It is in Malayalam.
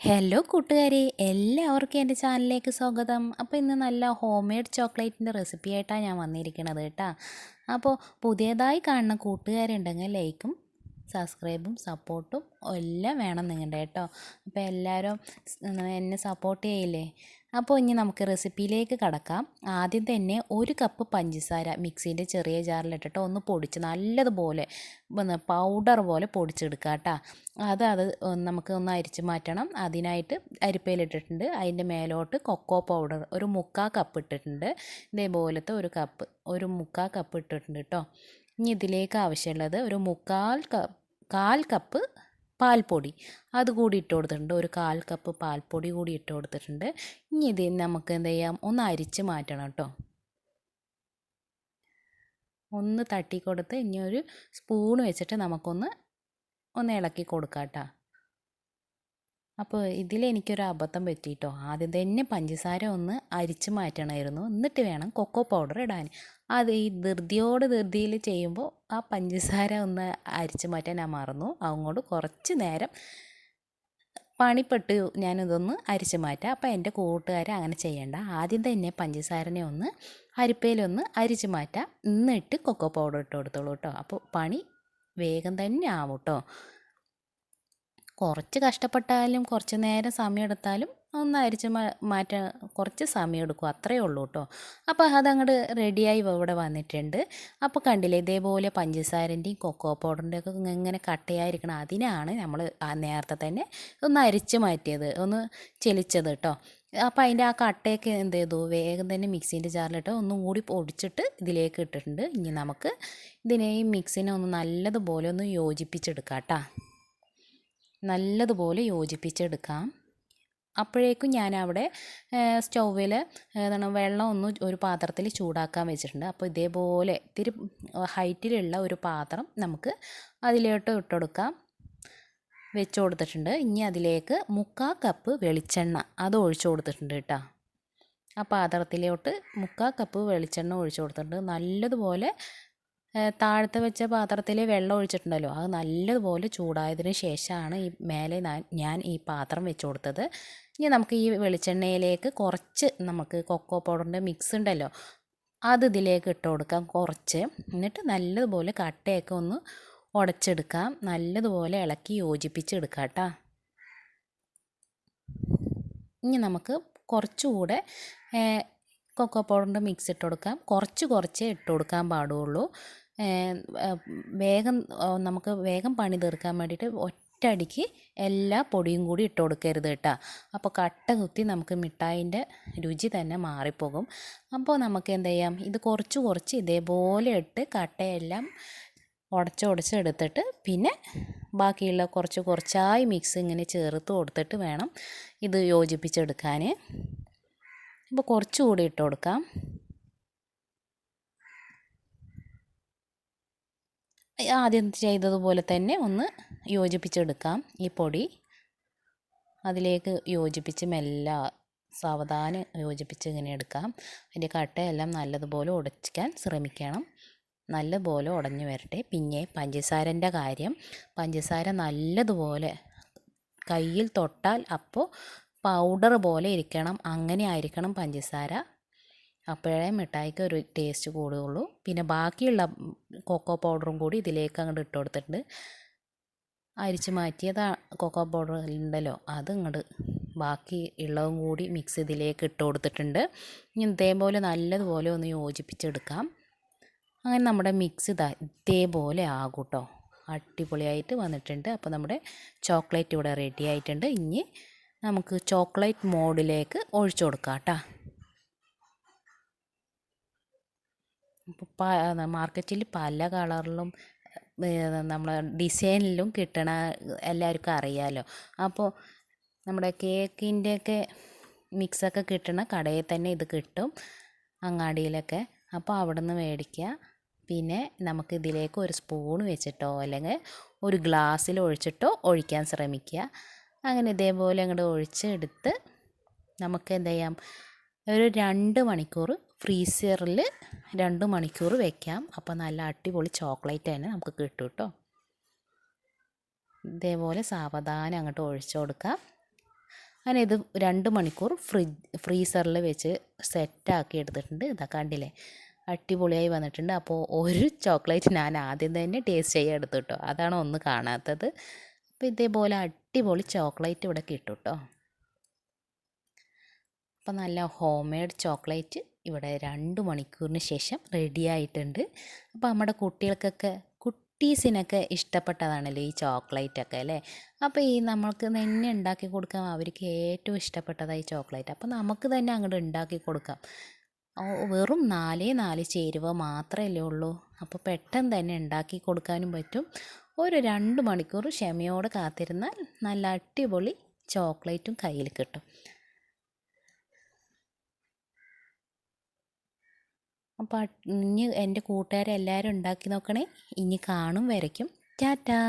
ഹലോ കൂട്ടുകാരെ. എല്ലാവർക്കും എന്റെ ചാനലിലേക്ക് സ്വാഗതം. അപ്പോൾ ഇന്ന് നല്ല ഹോം മെയ്ഡ് ചോക്ലേറ്റിന്റെ റെസിപ്പി ആയിട്ടാണ് ഞാൻ വന്നിരിക്കുന്നത് കേട്ടോ. അപ്പോൾ പുതിയതായി കാണുന്ന കൂട്ടുകാരുണ്ടെങ്കിൽ ലൈക്കും സബ്സ്ക്രൈബും സപ്പോർട്ടും എല്ലാം വേണം നിങ്ങളുടെ കേട്ടോ. അപ്പോൾ എല്ലാവരും എന്നെ സപ്പോർട്ട് ചെയ്യില്ലേ? അപ്പോൾ ഇനി നമുക്ക് റെസിപ്പിയിലേക്ക് കടക്കാം. ആദ്യം തന്നെ ഒരു കപ്പ് പഞ്ചസാര മിക്സീന്റെ ചെറിയ ജാറിലിട്ടിട്ട് ഒന്ന് പൊടിച്ച് നല്ലതുപോലെ പൗഡർ പോലെ പൊടിച്ചെടുക്കുക കേട്ടോ. അത് അത് നമുക്ക് ഒന്ന് അരിച്ച് മാറ്റണം. അതിനായിട്ട് അരിപ്പയിലിട്ടിട്ടുണ്ട് അതിന്റെ മേലോട്ട് കൊക്കോ പൗഡർ ഒരു മുക്കാ കപ്പ് ഇട്ടിട്ടുണ്ട്. ഇതേപോലത്തെ ഒരു കപ്പ് ഒരു മുക്കാ കപ്പ് ഇട്ടിട്ടുണ്ട് കേട്ടോ. ഇനി ഇതിലേക്ക് ആവശ്യമുള്ളത് ഒരു മുക്കാൽ കാൽ കപ്പ് പാൽപ്പൊടി. അത് കൂടി ഇട്ട് കൊടുത്തിട്ടുണ്ട്. ഒരു കാൽ കപ്പ് പാൽപ്പൊടി കൂടി ഇട്ട് കൊടുത്തിട്ടുണ്ട്. ഇനി ഇത് നമുക്ക് എന്ത് ചെയ്യാം? ഒന്ന് അരിച്ച് മാറ്റണം കേട്ടോ. ഒന്ന് തട്ടി കൊടുത്ത് ഇനി ഒരു സ്പൂൺ വെച്ചിട്ട് നമുക്കൊന്ന് ഒന്ന് ഇളക്കി കൊടുക്കാം കേട്ടോ. അപ്പോൾ ഇതിലെനിക്കൊരു അബദ്ധം പറ്റിയിട്ടോ ആദ്യം തന്നെ പഞ്ചസാര ഒന്ന് അരിച്ച് മാറ്റണമായിരുന്നു എന്നിട്ട് വേണം കൊക്കോ പൗഡർ ഇടാൻ. അത് ഈ ധൃതിയോട് ധൃതിയിൽ ചെയ്യുമ്പോൾ ആ പഞ്ചസാര ഒന്ന് അരിച്ച് മാറ്റാൻ ഞാൻ മറന്നു. അതുകൊണ്ട് കുറച്ച് നേരം പണിപ്പെട്ട് ഞാനിതൊന്ന് അരിച്ച് മാറ്റാം. അപ്പോൾ എന്റെ കൂട്ടുകാരെ അങ്ങനെ ചെയ്യേണ്ട. ആദ്യം തന്നെ പഞ്ചസാരനെ ഒന്ന് അരിപ്പയിലൊന്ന് അരിച്ച് മാറ്റാം. എന്നിട്ട് കൊക്കോ പൗഡർ ഇട്ട് കൊടുത്തോളൂ കേട്ടോ അപ്പോൾ പണി വേഗം തന്നെ ആവും കേട്ടോ കുറച്ച് കഷ്ടപ്പെട്ടാലും കുറച്ച് നേരം സമയം എടുത്താലും ഒന്ന് അരിച്ച് മാറ്റാൻ കുറച്ച് സമയം എടുക്കും അത്രയേ ഉള്ളൂ കേട്ടോ അപ്പോൾ അതങ്ങോട്ട് റെഡിയായി ഇവിടെ വന്നിട്ടുണ്ട്. അപ്പോൾ കണ്ടില്ലേ ഇതേപോലെ പഞ്ചസാരന്റെയും കൊക്കോ പൗഡറിന്റെയും ഒക്കെ ഇങ്ങനെ കട്ടയായിരിക്കണം അതിനാണ് നമ്മൾ നേരത്തെ തന്നെ ഒന്ന് അരിച്ച് മാറ്റിയത് ഒന്ന് ചെലിച്ചത് കേട്ടോ അപ്പോൾ അതിന്റെ ആ കട്ടയൊക്കെ എന്ത് ചെയ്തു വേഗം തന്നെ മിക്സീന്റെ ജാറിലിട്ട് ഒന്നും കൂടി പൊടിച്ചിട്ട് ഇതിലേക്ക് ഇട്ടിട്ടുണ്ട്. ഇനി നമുക്ക് ഇതിനെ ഈ മിക്സിനെ ഒന്ന് നല്ലതുപോലെ ഒന്ന് യോജിപ്പിച്ചെടുക്കാം കേട്ടോ നല്ലതുപോലെ യോജിപ്പിച്ചെടുക്കാം. അപ്പോഴേക്കും ഞാനവിടെ സ്റ്റൗവിൽ എന്താണ് വെള്ളം ഒന്ന് ഒരു പാത്രത്തിൽ ചൂടാക്കാൻ വെച്ചിട്ടുണ്ട്. അപ്പോൾ ഇതേപോലെ ഇത്തിരി ഹൈറ്റിലുള്ള ഒരു പാത്രം നമുക്ക് അതിലോട്ട് ഇട്ടുകൊടുക്കാം വെച്ച് കൊടുത്തിട്ടുണ്ട്. ഇനി അതിലേക്ക് മുക്കാൽ കപ്പ് വെളിച്ചെണ്ണ. അത് ഒഴിച്ചു കൊടുത്തിട്ടുണ്ട് കേട്ടോ. ആ പാത്രത്തിലോട്ട് മുക്കാൽ കപ്പ് വെളിച്ചെണ്ണ ഒഴിച്ചു കൊടുത്തിട്ടുണ്ട്. നല്ലതുപോലെ താഴത്തെ വെച്ച പാത്രത്തിൽ വെള്ളം ഒഴിച്ചിട്ടുണ്ടല്ലോ. അത് നല്ലതുപോലെ ചൂടായതിന് ശേഷമാണ് ഈ മേലെ ഞാൻ ഈ പാത്രം വെച്ച് കൊടുത്തത്. ഇനി നമുക്ക് ഈ വെളിച്ചെണ്ണയിലേക്ക് കുറച്ച് നമുക്ക് കൊക്കോ പൗഡറിന്റെ മിക്സ് ഉണ്ടല്ലോ അത് ഇതിലേക്ക് ഇട്ട് കൊടുക്കാം കുറച്ച്. എന്നിട്ട് നല്ലതുപോലെ കട്ടയൊക്കെ ഒന്ന് ഉടച്ചെടുക്കാം നല്ലതുപോലെ ഇളക്കി യോജിപ്പിച്ചെടുക്കാം കേട്ടോ. ഇനി നമുക്ക് കുറച്ചുകൂടെ കൊക്കോ പൗഡറിന്റെ മിക്സ് ഇട്ട് കൊടുക്കാം. കുറച്ച് കുറച്ചേ ഇട്ട് കൊടുക്കാൻ പാടുള്ളൂ. വേഗം നമുക്ക് വേഗം പണി തീർക്കാൻ വേണ്ടിയിട്ട് ഒറ്റയടിക്ക് എല്ലാ പൊടിയും കൂടി ഇട്ട് കൊടുക്കരുത് കേട്ടോ. അപ്പോൾ കട്ട കുത്തി നമുക്ക് മിഠായിന്റെ രുചി തന്നെ മാറിപ്പോകും. അപ്പോൾ നമുക്ക് എന്ത് ചെയ്യാം? ഇത് കുറച്ച് കുറച്ച് ഇതേപോലെ ഇട്ട് കട്ടയെല്ലാം ഉടച്ച് ഉടച്ചെടുത്തിട്ട് പിന്നെ ബാക്കിയുള്ള കുറച്ച് കുറച്ചായി മിക്സ് ഇങ്ങനെ ചേർത്ത് കൊടുത്തിട്ട് വേണം ഇത് യോജിപ്പിച്ചെടുക്കാൻ അപ്പോൾ കുറച്ചുകൂടി ഇട്ട് കൊടുക്കാം. ആദ്യം ചെയ്തതുപോലെ തന്നെ ഒന്ന് യോജിപ്പിച്ചെടുക്കാം ഈ പൊടി. അതിലേക്ക് യോജിപ്പിച്ച് മെല്ല സാവധാനം യോജിപ്പിച്ച് ഇങ്ങനെ എടുക്കാം. അതിന്റെ കട്ടയെല്ലാം നല്ലതുപോലെ ഉടച്ചിക്കാൻ ശ്രമിക്കണം. നല്ലതുപോലെ ഉടഞ്ഞു വരട്ടെ. പിന്നെ പഞ്ചസാരന്റെ കാര്യം. പഞ്ചസാര നല്ലതുപോലെ കയ്യിൽ തൊട്ടാൽ അപ്പോൾ പൗഡർ പോലെ ഇരിക്കണം. അങ്ങനെ ആയിരിക്കണം പഞ്ചസാര. അപ്പോഴേ മിഠായിക്ക് ഒരു ടേസ്റ്റ് കൂടുകയുള്ളൂ. പിന്നെ ബാക്കിയുള്ള കൊക്കോ പൗഡറും കൂടി ഇതിലേക്ക് അങ്ങോട്ട് ഇട്ട് കൊടുത്തിട്ടുണ്ട്. അരിച്ച് മാറ്റിയത് കൊക്കോ പൗഡർ ഉണ്ടല്ലോ അത് ഇങ്ങോട്ട് ബാക്കി ഉള്ളതും കൂടി മിക്സ് ഇതിലേക്ക് ഇട്ട് കൊടുത്തിട്ടുണ്ട്. ഇനി ഇതേപോലെ നല്ലതുപോലെ ഒന്ന് യോജിപ്പിച്ചെടുക്കാം. അങ്ങനെ നമ്മുടെ മിക്സ് ഇതാ ഇതേപോലെ ആകും കേട്ടോ അടിപൊളിയായിട്ട് വന്നിട്ടുണ്ട്. അപ്പോൾ നമ്മുടെ ചോക്ലേറ്റ് ഇവിടെ റെഡി ആയിട്ടുണ്ട്. ഇനി നമുക്ക് ചോക്ലേറ്റ് മോഡിലേക്ക് ഒഴിച്ചു കൊടുക്കാം കേട്ടോ. മാർക്കറ്റിൽ പല കളറിലും നമ്മൾ ഡിസൈനിലും കിട്ടണ എല്ലാവർക്കും അറിയാമല്ലോ അപ്പോൾ നമ്മുടെ കേക്കിന്റെയൊക്കെ മിക്സൊക്കെ കിട്ടണ കടയിൽ തന്നെ ഇത് കിട്ടും അങ്ങാടിയിലൊക്കെ. അപ്പോൾ അവിടെ നിന്ന് മേടിക്കുക. പിന്നെ നമുക്ക് ഇതിലേക്ക് ഒരു സ്പൂൺ വെച്ചിട്ടോ അല്ലെങ്കിൽ ഒരു ഗ്ലാസ്സിൽ ഒഴിച്ചിട്ടോ ഒഴിക്കാൻ ശ്രമിക്കുക. അങ്ങനെ ഇതേപോലെ അങ്ങോട്ട് ഒഴിച്ചെടുത്ത് നമുക്ക് എന്ത് ചെയ്യാം? ഒരു രണ്ട് മണിക്കൂർ ഫ്രീസറിൽ രണ്ട് മണിക്കൂർ വെക്കാം. അപ്പോൾ നല്ല അടിപൊളി ചോക്ലേറ്റ് തന്നെ നമുക്ക് കിട്ടും കേട്ടോ. ഇതേപോലെ സാവധാനം അങ്ങോട്ട് ഒഴിച്ചു കൊടുക്കാം. അങ്ങനെ ഇത് രണ്ട് മണിക്കൂർ ഫ്രിഡ്ജ് ഫ്രീസറിൽ വെച്ച് സെറ്റാക്കി എടുത്തിട്ടുണ്ട്. ഇതാ കണ്ടില്ലേ? അടിപൊളിയായി വന്നിട്ടുണ്ട്. അപ്പോൾ ഒരു ചോക്ലേറ്റ് ഞാൻ ആദ്യം തന്നെ ടേസ്റ്റ് ചെയ്യാൻ എടുത്തു കേട്ടോ. അതാണ് ഒന്ന് കാണാത്തത്. അപ്പോൾ ഇതേപോലെ അടിപൊളി ചോക്ലേറ്റ് ഇവിടെ കിട്ടും കേട്ടോ അപ്പം നല്ല ഹോം മെയ്ഡ് ചോക്ലേറ്റ് ഇവിടെ രണ്ട് മണിക്കൂറിന് ശേഷം റെഡി ആയിട്ടുണ്ട്. അപ്പോൾ നമ്മുടെ കുട്ടികൾക്കൊക്കെ കുട്ടീസിനൊക്കെ ഇഷ്ടപ്പെട്ടതാണല്ലോ ഈ ചോക്ലേറ്റ് ഒക്കെ അല്ലേ? അപ്പോൾ ഈ നമ്മൾക്ക് തന്നെ ഉണ്ടാക്കി കൊടുക്കാം. അവർക്ക് ഏറ്റവും ഇഷ്ടപ്പെട്ടതായി ചോക്ലേറ്റ്. അപ്പോൾ നമുക്ക് തന്നെ അങ്ങോട്ട് ഉണ്ടാക്കി കൊടുക്കാം. വെറും നാലേ നാല് ചേരുവ മാത്രമല്ലേ ഉള്ളൂ. അപ്പോൾ പെട്ടെന്ന് തന്നെ ഉണ്ടാക്കി കൊടുക്കാനും പറ്റും. ഒരു രണ്ട് മണിക്കൂർ ക്ഷമയോടെ കാത്തിരുന്നാൽ നല്ല അടിപൊളി ചോക്ലേറ്റും കയ്യിൽ കിട്ടും. അപ്പോൾ ഇനി എന്റെ കൂട്ടുകാരെല്ലാവരും ഉണ്ടാക്കി നോക്കണേ. ഇനി കാണും വരയ്ക്കും. ടാറ്റാ!